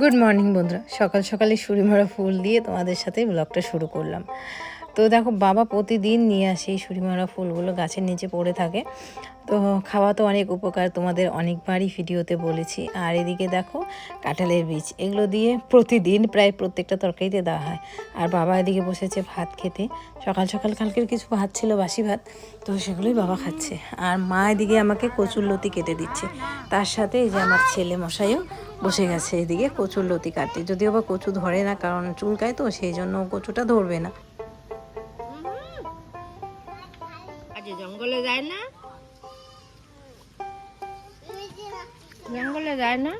Good morning বন্ধুরা। সকাল সকালে সুরিমারা ফুল দিয়ে তোমাদের সাথে ব্লগটা শুরু করলাম। তো দেখো, বাবা প্রতিদিন নিয়ে আসে এই সুরিমারা ফুলগুলো, গাছের নিচে পড়ে থাকে। তো খাওয়া তো অনেক উপকার, তোমাদের অনেকবারই ভিডিওতে বলেছি। আর এদিকে দেখো, কাঁঠালের বীজ, এগুলো দিয়ে প্রতিদিন প্রায় প্রত্যেকটা তরকারিতে দেওয়া হয়। আর বাবা এদিকে বসেছে ভাত খেতে। সকাল সকাল কালকের কিছু ভাত ছিল, বাসি ভাত। তো সেগুলোই বাবা খাচ্ছে। আর মা এদিকে আমাকে কচুর লতি কেটে দিচ্ছে। তার সাথে এই যে আমার ছেলে মশাইও বসে গেছে এদিকে কচুর লতি কাটতে। যদিও বা কচু ধরে না, কারণ চুলকায় তো, সেই জন্য কচুটা ধরবে না। জঙ্গলে যায় না? জঙ্গলে যায় না?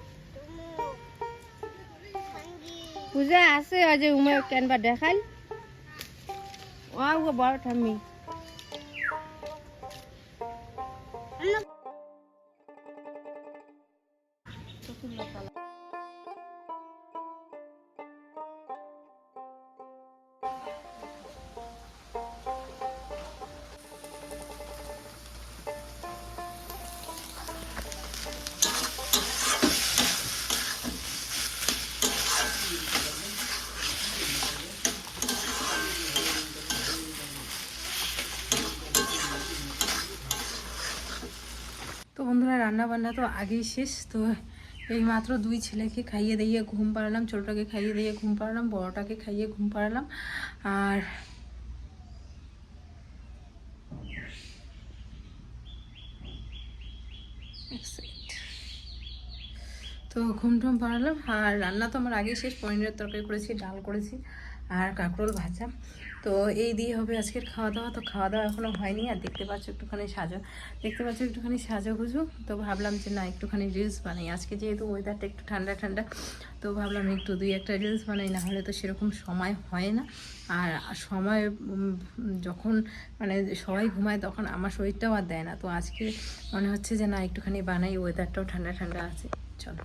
পূজা আছে আজ উমে কেনবা দেখাল ও বড় ঠাম্মি। তো বন্ধুরা রান্না বান্না তো আগেই শেষ। তো এই মাত্র দুই ছেলেকে খাইয়ে দিয়ে ঘুম পাড়ালাম, ছোটোটাকে খাইয়ে দিয়ে ঘুম পাড়ালাম, বড়টাকে খাইয়ে ঘুম পাড়ালাম। আর তো ঘুম টুম পাড়ালাম। আর রান্না তো আমার আগেই শেষ, পনিরের তরকারি করেছি, ডাল করেছি। আর কাঁকরোল ভাজা। তো এই দিয়ে হবে আজকের খাওয়া দাওয়া তো খাওয়া দাওয়া এখনও হয়নি, আর দেখতে পাচ্ছ একটুখানি সাজা, দেখতে পাচ্ছ একটুখানি সাজাগুজু। তো ভাবলাম যে না, একটুখানি রিলস বানাই। আজকে যেহেতু ওয়েদারটা একটু ঠান্ডা ঠান্ডা তো ভাবলাম একটু দুই একটা রিলস বানাই না হলে তো সেরকম সময় হয় না। আর সময় যখন মানে সবাই ঘুমায় তখন আমার শরীরটাও আর দেয় না। তো আজকে মনে হচ্ছে যে না, একটুখানি বানাই ওয়েদারটাও ঠান্ডা ঠান্ডা আছে। চলো।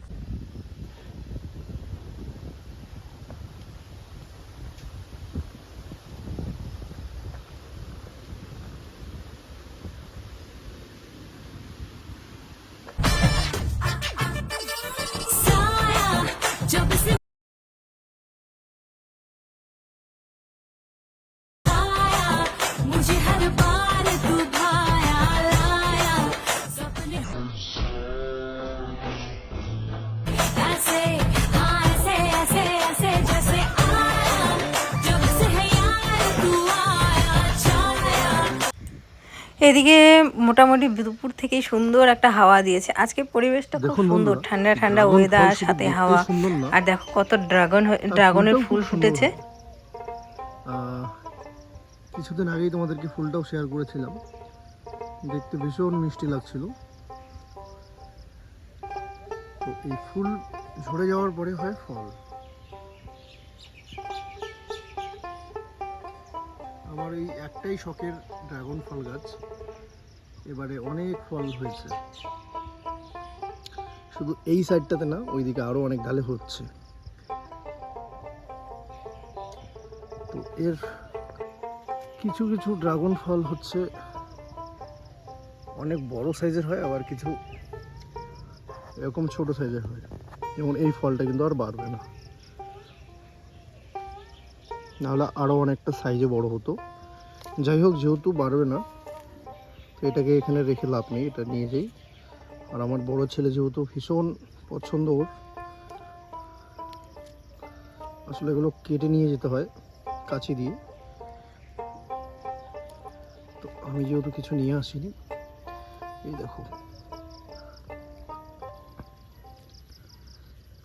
এদিকে মোটামুটি দুপুর থেকেই সুন্দর একটা হাওয়া দিয়েছে। আজকে পরিবেশটা খুব সুন্দর ঠান্ডা ঠান্ডা ওয়েদার সাথে হাওয়া। আর দেখো কত ড্রাগন ড্রাগনের ফুল ফুটেছে। কিছুদিন আগেই তোমাদেরকে ফুলটাও শেয়ার করেছিলাম। দেখতে ভীষণ মিষ্টি লাগছিল। তো এই ফুল ঝরে যাওয়ার পরে হয় ফল। আমার এই একটাই শখের ড্রাগন ফল গাছ। এবারে অনেক ফল হয়েছে। শুধু এই সাইডটাতে না, ওইদিকে আরও অনেক ডালে হচ্ছে। তো এর কিছু কিছু ড্রাগন ফল হচ্ছে। অনেক বড় সাইজের হয়, আবার কিছু এরকম ছোট সাইজের হয়। যেমন এই ফলটা কিন্তু আর বাড়বে না। নাহলে আরও অনেকটা সাইজে বড় হতো। যাই হোক, যেহেতু বাড়বে না, তো এটাকে এখানে রেখে লাভ নেই, এটা নিয়ে যাই। আর আমার বড় ছেলে যেহেতু ভীষণ পছন্দ ওর, আসলে এগুলো কেটে নিয়ে যেতে হয় কাছি দিয়ে। তো আমি যেহেতু কিছু নিয়ে আসিনি, এই দেখো।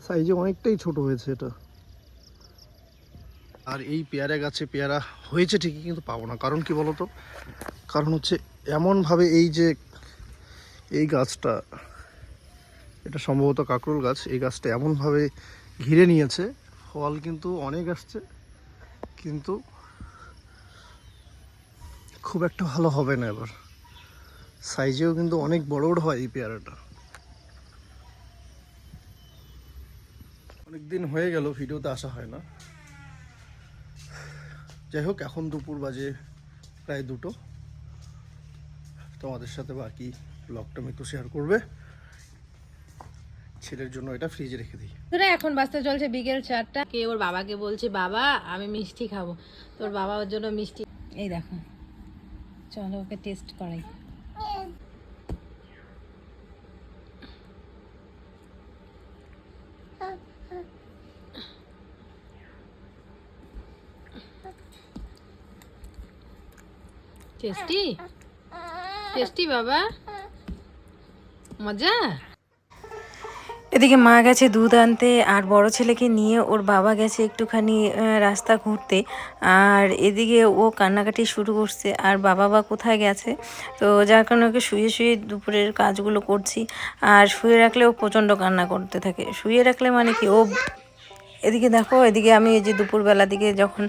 সাইজে অনেকটাই ছোট হয়েছে এটা। আর এই পেয়ারা গাছে পেয়ারা হয়েছে ঠিকই, কিন্তু পাবো না। কারণ কি বলতো? কারণ হচ্ছে এমনভাবে এই যে এই গাছটা, এটা সম্ভবত কাকরোল গাছ, এই গাছটা এমনভাবে ঘিরে নিয়েছে, ফল কিন্তু অনেক আসছে, কিন্তু খুব একটা ভালো হবে না এবার। সাইজেও কিন্তু অনেক বড় বড় হয় এই পেয়ারাটা। অনেক দিন হয়ে গেল, ভিডিওতে আসা হয় না। যাই হোক, এখন দুপুর বাজে প্রায় দুটো। তোমাদের সাথে বাকি ব্লগটা একটু শেয়ার করবে। ছেলের জন্য এটা ফ্রিজে রেখে দিই। তোরা এখন বাজতে চলছে বিকেল চারটা। কে ওর বাবাকে বলছে, বাবা, আমি মিষ্টি খাব। তোর বাবা ওর জন্য মিষ্টি। এই দেখো, চলো ওকে টেস্ট করাই। টেস্টি টেস্টি বাবা? মজা? এদিকে মা গেছে দুধ আনতে, আর বড় ছেলেকে নিয়ে ওর বাবা গেছে একটুখানি রাস্তা ঘুরতে। আর এদিকে ও কান্নাকাটি শুরু করছে, আর বাবা বা কোথায় গেছে? তো যার কারণে ওকে শুয়ে শুয়ে দুপুরের কাজগুলো করছি, আর শুয়ে রাখলে ও প্রচণ্ড কান্না করতে থাকে। শুয়ে রাখলে মানে কি? ও এদিকে দেখো, এদিকে আমি এই যে দুপুরবেলা দিকে যখন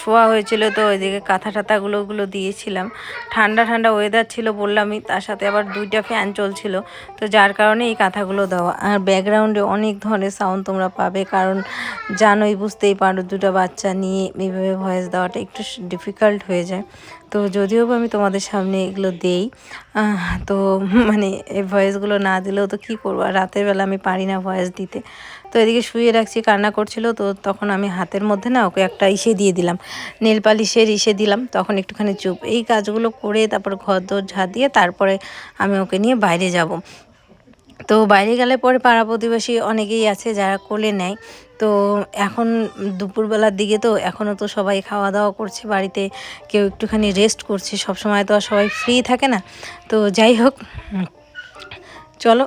শোয়া হয়েছিল তো এদিকে কাঁথা টাথাগুলো ওগুলো দিয়েছিলাম। ঠান্ডা ঠান্ডা ওয়েদার ছিল বললামই, তার সাথে আবার দুইটা ফ্যান চলছিল। তো যার কারণে এই কাঁথাগুলো দেওয়া। আর ব্যাকগ্রাউন্ডে অনেক ধরনের সাউন্ড তোমরা পাবে, কারণ জানোই, বুঝতেই পারো দুটো বাচ্চা নিয়ে এইভাবে ভয়েস দেওয়াটা একটু ডিফিকাল্ট হয়ে যায়। তো যদিও বা আমি তোমাদের সামনে এগুলো দেই তো মানে এই ভয়েসগুলো না দিলেও তো কী করব? আর রাতের বেলা আমি পারি না ভয়েস দিতে। তো এদিকে শুয়ে রাখছি, কান্না করছিল, তো তখন আমি হাতের মধ্যে না ওকে একটা ইসে দিয়ে দিলাম। নেল পালিশের ইসে দিলাম, তখন একটুখানি চুপ। এই কাজগুলো করে তারপর ঘর দোর ঝাঁ দিয়ে তারপরে আমি ওকে নিয়ে বাইরে যাব। তো বাইরে গেলে পরে পাড়া প্রতিবেশী অনেকেই আছে যারা কোলে নেয়। তো এখন দুপুরবেলার দিকে তো এখনও তো সবাই খাওয়া দাওয়া করছে বাড়িতে, কেউ একটুখানি রেস্ট করছে। সব সময় তো আর সবাই ফ্রি থাকে না। তো যাই হোক চলো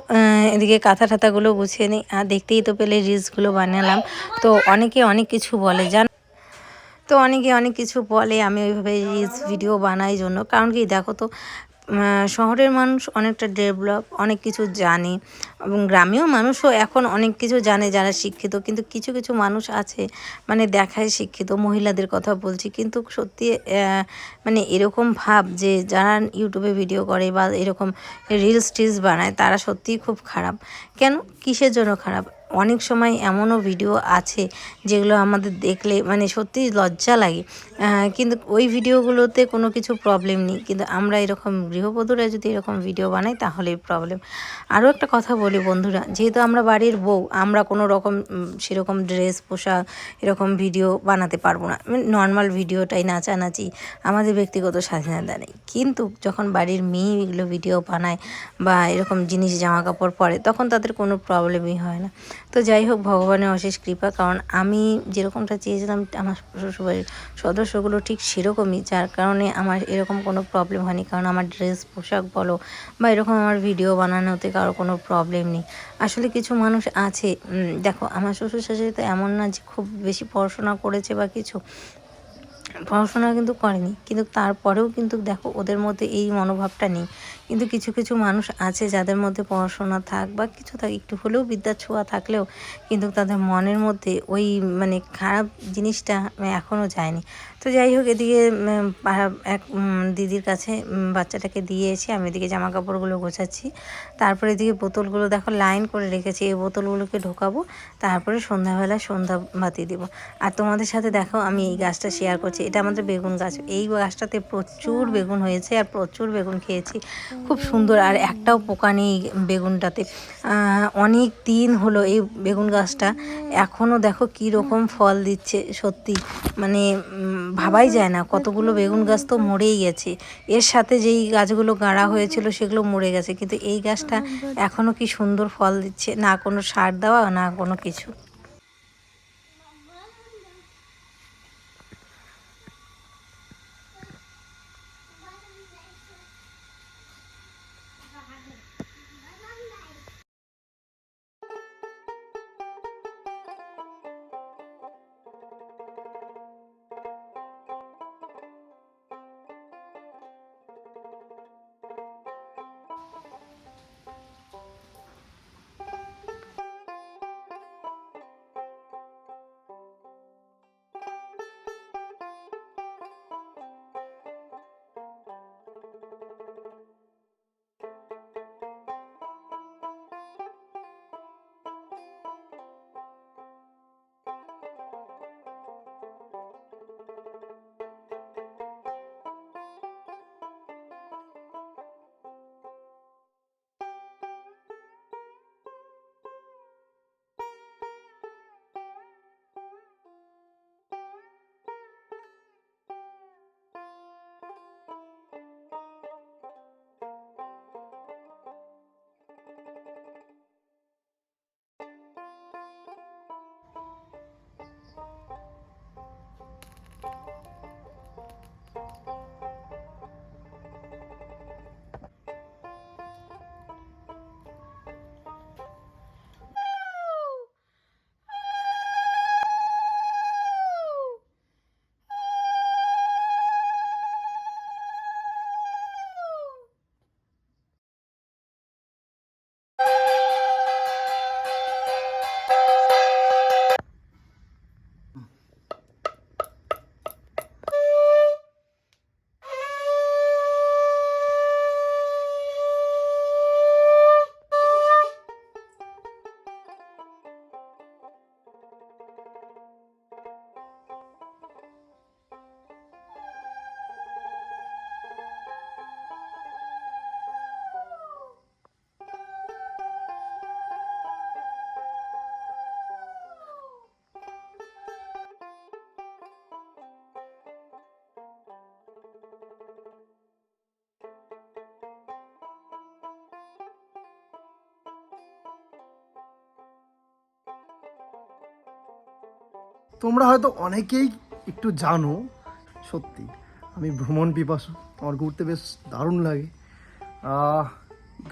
এদিকে কাঁথা টাথাগুলো গুছিয়ে নিই। আর দেখতেই তো পেলে রিলসগুলো বানালাম। তো অনেকে অনেক কিছু বলে, জান? তো অনেকে অনেক কিছু বলে, আমি ওইভাবে রিলস ভিডিও বানাই জন্য। কারণ কি, দেখো তো শহরের মানুষ অনেকটা ডেভেলপ অনেক কিছু জানে এবং গ্রামেও মানুষও এখন অনেক কিছু জানে যারা শিক্ষিত, কিন্তু কিছু কিছু মানুষ আছে মানে দেখায় শিক্ষিত, মহিলাদের কথা বলছি, কিন্তু সত্যি মানে এরকম ভাব যে যারা ইউটিউবে ভিডিও করে বা এরকম রিলস টিলস বানায়, তারা সত্যিই খুব খারাপ। কেন? কিসের জন্য খারাপ? অনেক সময় এমনও ভিডিও আছে যেগুলো আমাদের দেখলে মানে সত্যি লজ্জা লাগে। কিন্তু ওই ভিডিওগুলোতে কোনো কিছু প্রবলেম নেই। কিন্তু আমরা এরকম গৃহবধূরা যদি এরকম ভিডিও বানাই তাহলেই প্রবলেম আরও একটা কথা বলি বন্ধুরা, যেহেতু আমরা বাড়ির বউ, আমরা কোনো রকম সেরকম ড্রেস পোশাক, এরকম ভিডিও বানাতে পারব না। নর্মাল ভিডিওটাই নাচানাচি আমাদের ব্যক্তিগত স্বাধীনতা নেই। কিন্তু যখন বাড়ির মেয়ে এগুলো ভিডিও বানায় বা এরকম জিনিস জামা কাপড় পরে, তখন তাদের কোনো প্রবলেমই হয় না। তো যাই হোক ভগবানের অশেষ কৃপা। কারণ আমি যেরকমটা চেয়েছিলাম, আমার শ্বশুরবাড়ির সদস্যগুলো ঠিক সেরকমই, যার কারণে আমার এরকম কোনো প্রবলেম হয়নি। কারণ আমার ড্রেস পোশাক বলো, বা এরকম আমার ভিডিও বানানোতে কারও কোনো প্রবলেম নেই। আসলে কিছু মানুষ আছে দেখো, আমার শ্বশুর শাশুড়ি তো এমন না যে খুব বেশি পড়াশোনা করেছে বা কিছু। পড়াশোনা কিন্তু করেনি, কিন্তু তারপরেও কিন্তু দেখো, ওদের মধ্যে এই মনোভাবটা নেই। কিন্তু কিছু কিছু মানুষ আছে যাদের মধ্যে পড়াশোনা থাক বা কিছু থাক, একটু হলেও বিদ্যার ছোঁয়া থাকলেও কিন্তু তাদের মনের মধ্যে ওই মানে খারাপ জিনিসটা এখনও যায়নি। তো যাই হোক, এদিকে এক দিদির কাছে বাচ্চাটাকে দিয়ে এসে আমি এদিকে জামা কাপড়গুলো গোছাচ্ছি। তারপরে এদিকে বোতলগুলো দেখো লাইন করে রেখেছি, এই বোতলগুলোকে ঢোকাবো, তারপরে সন্ধ্যাবেলা সন্ধ্যা বাতি দিব। আর তোমাদের সাথে দেখো, আমি এই গাছটা শেয়ার করছি, এটা আমাদের বেগুন গাছ। এই গাছটাতে প্রচুর বেগুন হয়েছে আর প্রচুর বেগুন খেয়েছি। খুব সুন্দর আর একটাও পোকা নেই বেগুনটাতে। অনেক দিন হলো এই বেগুন গাছটা। এখনও দেখো কী রকম ফল দিচ্ছে, সত্যি। মানে ভাবাই যায় না। কতগুলো বেগুন গাছ তো মরেই গেছে। এর সাথে যেই গাছগুলো গাড়া হয়েছিল সেগুলো মরে গেছে। কিন্তু এই গাছটা এখনও কি সুন্দর ফল দিচ্ছে? না কোনো সার দেওয়া, না কোনো কিছু। Bye. তোমরা হয়তো অনেকেই একটু জানো, সত্যি, আমি ভ্রমণ পিপাসু, আমার ঘুরতে বেশ দারুণ লাগে।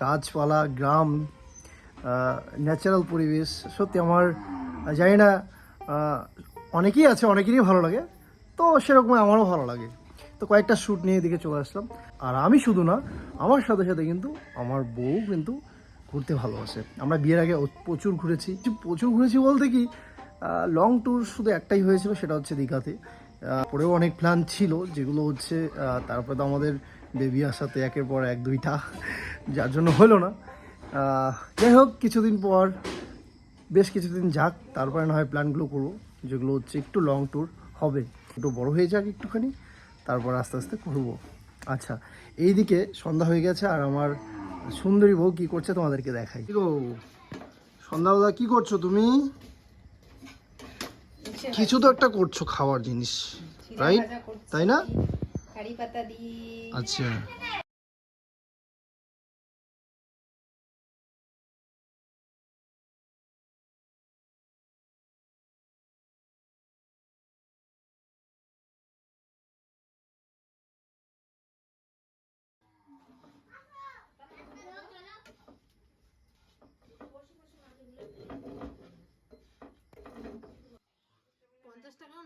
গাছপালা, গ্রাম ন্যাচারাল পরিবেশ, সত্যি আমার জানি না অনেকেই আছে, অনেকেরই ভালো লাগে, তো সেরকম আমারও ভালো লাগে। তো কয়েকটা শ্যুট নিয়ে এদিকে চলে আসলাম। আর আমি শুধু না, আমার সাথে সাথে কিন্তু আমার বউ কিন্তু ঘুরতে ভালোবাসে। আমরা বিয়ের আগে প্রচুর ঘুরেছি। প্রচুর ঘুরেছি বলতে কি লং ট্যুর শুধু একটাই হয়েছিল, সেটা হচ্ছে দীঘাতে। পরেও অনেক প্ল্যান ছিল, যেগুলো হচ্ছে তারপরে তো আমাদের বেবি আসাতে একের পর এক, দুইটা, যার জন্য হলো না। যাই হোক, কিছুদিন পর, বেশ কিছুদিন যাক, তারপরে না হয় প্ল্যানগুলো করব, যেগুলো হচ্ছে একটু লং ট্যুর হবে। একটু বড় হয়ে যাক একটুখানি, তারপর আস্তে আস্তে করব আচ্ছা এইদিকে সন্ধ্যা হয়ে গেছে, আর আমার সুন্দরী বউ কী করছে তোমাদেরকে দেখাই। গো সন্ধ্যাবেলা কি করছ তুমি? কিছু তো একটা করছ খাওয়ার জিনিস রাইট তাই না? কারি পাতা দিয়ে। আচ্ছা।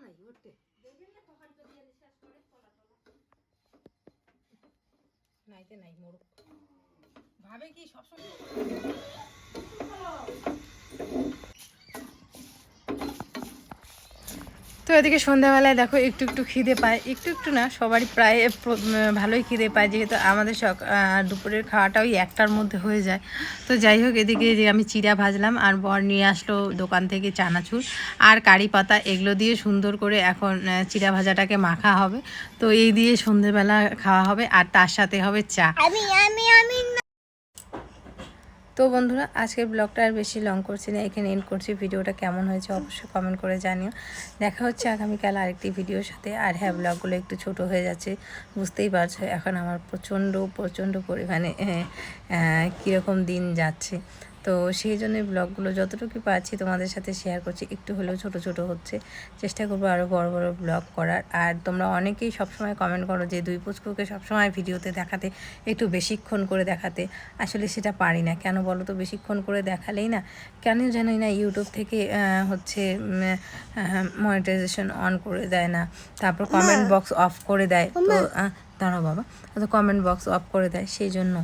নাই ওটে নাইতে নাই মোরক। ভাবে কি সবসময় তো এদিকে সন্ধ্যাবেলায় দেখো একটু একটু খিদে পায়। একটু একটু না, সবারই প্রায় ভালোই খিদে পায়, যেহেতু আমাদের সক দুপুরের খাওয়াটা ওই একটার মধ্যে হয়ে যায়। তো যাই হোক, এদিকে যে আমি চিড়া ভাজলাম আর বর নিয়ে আসলো দোকান থেকে চানাচুর আর কারি পাতা, এগুলো দিয়ে সুন্দর করে এখন চিড়া ভাজাটাকে মাখা হবে। তো এই দিয়ে সন্ধ্যেবেলা খাওয়া হবে আর তার সাথে হবে চা। তো বন্ধুরা আজকের ব্লগটা আর বেশি লং করছি না এখানে এন্ড করছি। ভিডিওটা কেমন হয়েছে অবশ্যই কমেন্ট করে জানিও। দেখা হচ্ছে আগামীকাল আরেকটি ভিডিওর সাথে। আর হ্যাঁ ব্লগগুলো একটু ছোট হয়ে যাচ্ছে বুঝতেই পারছ। এখন আমার প্রচণ্ড প্রচণ্ড পরিমাণে আহ, কীরকম দিন যাচ্ছে। তো সেই জন্যই ব্লগগুলো যতটুকু পারছি তোমাদের সাথে শেয়ার করছি। একটু হলেও ছোট ছোট হচ্ছে। চেষ্টা করব আরও বড় বড় ব্লগ করার। আর তোমরা অনেকেই সবসময় কমেন্ট করো যে দুই পুচকুকে সবসময় ভিডিওতে দেখাতে একটু বেশিক্ষণ করে দেখাতে। আসলে সেটা পারি না। কেন বলো তো? বেশিক্ষণ করে দেখালেই না? কেন জানি না ইউটিউব থেকে হচ্ছে মনিটাইজেশন অন করে দেয় না। তারপর কমেন্ট বক্স অফ করে দেয়। তো দাঁড়াও বাবা। তো কমেন্ট বক্স অফ করে দেয়। সেই জন্য।